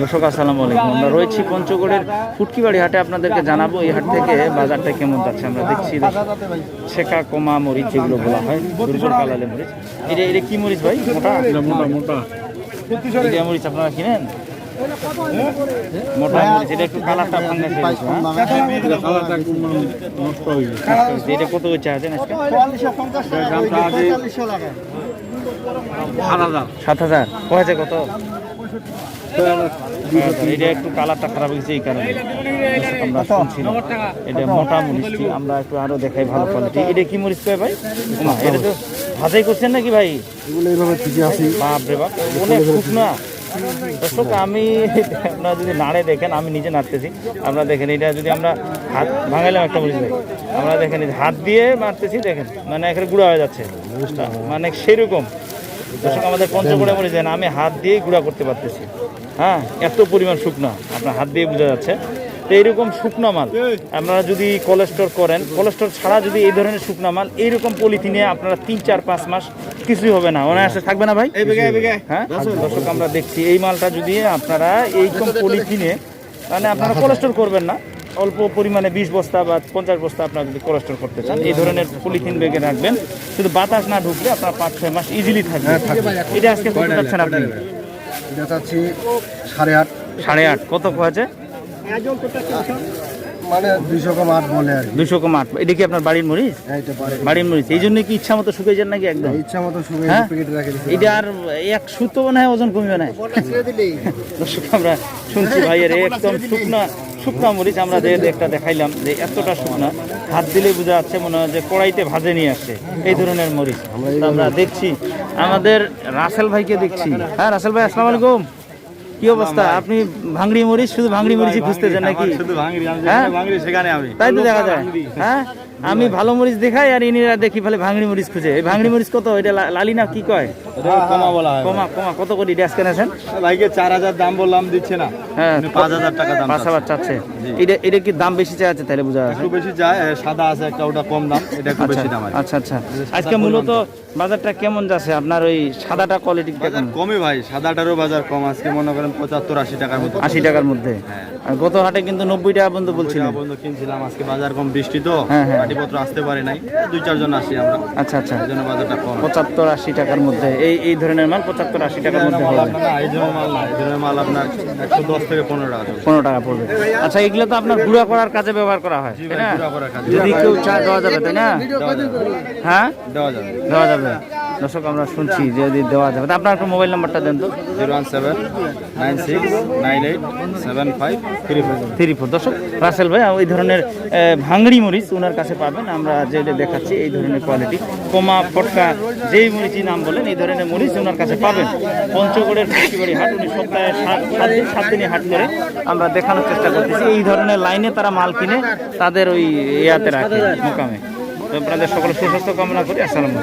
দর্শক আসসালামু আলাইকুম। আমরা রয়েছি পঞ্চগড়ের ফুটকিবাড়ি হাটে। আপনাদেরকে জানাব এই হাট থেকে বাজারটা কেমন যাচ্ছে। আমরা দেখছি শেখা কমা মরিচ যেগুলো বলা হয়। দুর্বল কালালে মরিচ। এটা এটা কি মরিচ ভাই? মোটা? মোটা মোটা। এটা মরিচ আপনারা কিনেন? মোটা মরিচ। এটা একটু কালারটা ভাঙা এটা কত হচ্ছে সাত হাজার। কত? এটা একটু কালারটা খারাপ হয়েছে এই কারণে। আমরা শুনছি। এটা মোটা মরিচটি, আমরা একটু আরও দেখাই ভালো কোয়ালিটি এটা কি মরিচ কয় ভাই? এটা তো ভাজাই করছেন নাকি ভাই? আছে বাপ, অনেক শুকনা। দর্শক, আমি আপনারা যদি নাড়ে দেখেন, আমি নিজে নাড়তেছি। আপনারা দেখেন, এটা যদি আমরা হাত ভাঙাইলাম একটা মরিচ ভাই আমরা দেখেন হাত দিয়ে মারতেছি, দেখেন মানে এখানে গুঁড়া হয়ে যাচ্ছে। মানে সেরকম। দর্শক আমাদের পঞ্চগড়ে মরিচ দেন আমি হাত দিয়েই গুঁড়া করতে পারতেছি। হ্যাঁ এত পরিমাণ শুকনা আপনার হাত দিয়ে বোঝা যাচ্ছে। তো এইরকম শুকনো মাল আপনারা যদি কোলেস্টোর করেন কোলেস্টোর ছাড়া যদি এই ধরনের শুকনো মাল এইরকম পলিথিনে আপনারা তিন চার পাঁচ মাস কিছুই হবে না। অনায়াসে থাকবে না ভাই? হ্যাঁ? দর্শক আমরা দেখছি এই মালটা যদি আপনারা এইরকম পলিথিনে মানে আপনারা কোলেস্টোর করবেন না। অল্প পরিমাণে বিশ বস্তা বা পঞ্চাশ বস্তা আপনার যদি কোলেস্টোর করতে চান এই ধরনের পলিথিন ব্যাগে রাখবেন। শুধু বাতাস না ঢুকলে আপনার পাঁচ ছয় মাস ইজিলি থাকবে। এটা আজকে কত যাচ্ছেন আপনি? এটা চাচ্ছি সাড়ে আট। সাড়ে আট। কত হয়েছে? মানে দুইশো কম আট বলে আর কি। দুশো কম আট। এটা কি আপনার বাড়ির মরিচ? বাড়ির মরিচ। এই জন্য কি ইচ্ছা মতো শুকিয়ে যান নাকি একদম? ইচ্ছা মতো শুকিয়ে হ্যাঁ? প্যাকেটে রাখে দিচ্ছি। এটা আর এক সুতো মনে হয় ওজন কমবে না। আমরা শুনছি ভাইয়ের একদম শুকনা শুকনা মরিচ আমরা যে একটা দেখাইলাম যে এতটা শুকনা হাত দিলে বোঝা যাচ্ছে মনে হয় যে কড়াইতে ভাজে নিয়ে আসছে এই ধরনের মরিচ। আমরা দেখছি আমাদের রাসেল ভাইকে দেখছি। হ্যাঁ রাসেল ভাই আসসালাম আলাইকুম। কি অবস্থা? আপনি ভাঙড়ি মরিচ শুধু ভাঙড়ি মরিচই খুঁজতেছেন নাকি? হ্যাঁ? সেখানে আমি। তাই তো দেখা যায়। হ্যাঁ? আমি ভালো মরিচ দেখাই আর ইনিরা দেখি ফেলে ভাঙড়ি মরিচ খুঁজে। এই ভাঙড়ি মরিচ কত? এটা লালি না কি কয়? কমা বলা হয় কমা কমা। কত করে ড্যাস কেনেছেন ভাইকে চার হাজার দাম বললাম দিচ্ছে না। হ্যাঁ। পাঁচ হাজার টাকা দাম পাঁচ হাজার চাচ্ছে। এটা এটা কি দাম বেশি চাচ্ছে তাহলে বোঝা যাচ্ছে? একটু বেশি যায় সাদা আছে একটা ওটা কম দাম এটা একটু বেশি দাম আচ্ছা আচ্ছা। আজকে মূলত বাজারটা কেমন যাচ্ছে? আপনার ওই সাদাটা কোয়ালিটি বাজার কমই ভাই সাদাটারও বাজার কম আজকে মনে করেন পঁচাত্তর আশি টাকার মতো। আশি টাকার মধ্যে। আর গত হাটে কিন্তু নব্বই টাকা পর্যন্ত বলছিলাম বন্ধ কিনছিলাম আজকে বাজার কম বৃষ্টি তো হ্যাঁ। আসতে পারে নাই। দুই চারজন আসি আমরা। আচ্ছা আচ্ছা। এই জন্য বাজারটা কম। পঁচাত্তর আশি টাকার মধ্যে। এই এই ধরনের মাল পঁচাত্তর আশি টাকার মধ্যে মাল আপনার না, এই ধরনের মাল না। এই ধরনের মাল আপনার একশো দশ থেকে পনেরো টাকা। পনেরো টাকা পড়বে। আচ্ছা এগুলো তো আপনার গুঁড়া করার কাজে ব্যবহার করা হয় তাই না? গুঁড়া করার কাজে। যদি কেউ চা দেওয়া যাবে তাই না? হ্যাঁ? দেওয়া যাবে। দেওয়া যাবে। দর্শক, আমরা শুনছি যদি দেওয়া যাবে আপনার একটু মোবাইল নাম্বারটা দেন তো। Zero one seven, nine six, nine eight, seven five, three four. Three four দর্শক, রাসেল ভাই ওই ধরনের ভাঙড়ি মরিচ ওনার কাছে পাবেন। আমরা যেটা দেখাচ্ছি, এই ধরনের কোয়ালিটি কমা পটকা যেই মরিচই নাম বলেন, এই ধরনের মরিচ ওনার কাছে পাবেন। পঞ্চগড়ের ফেস্টিভারি হাট, উনি সপ্তাহে সাত দিন, সাত দিনই হাট করে। আমরা দেখানোর চেষ্টা করতেছি, এই ধরনের লাইনে তারা মাল কিনে তাদের ওই ইয়াতে রাখে, মোকামে। তো আপনাদের সকল সুস্বাস্থ্য কামনা করি, আসসালামু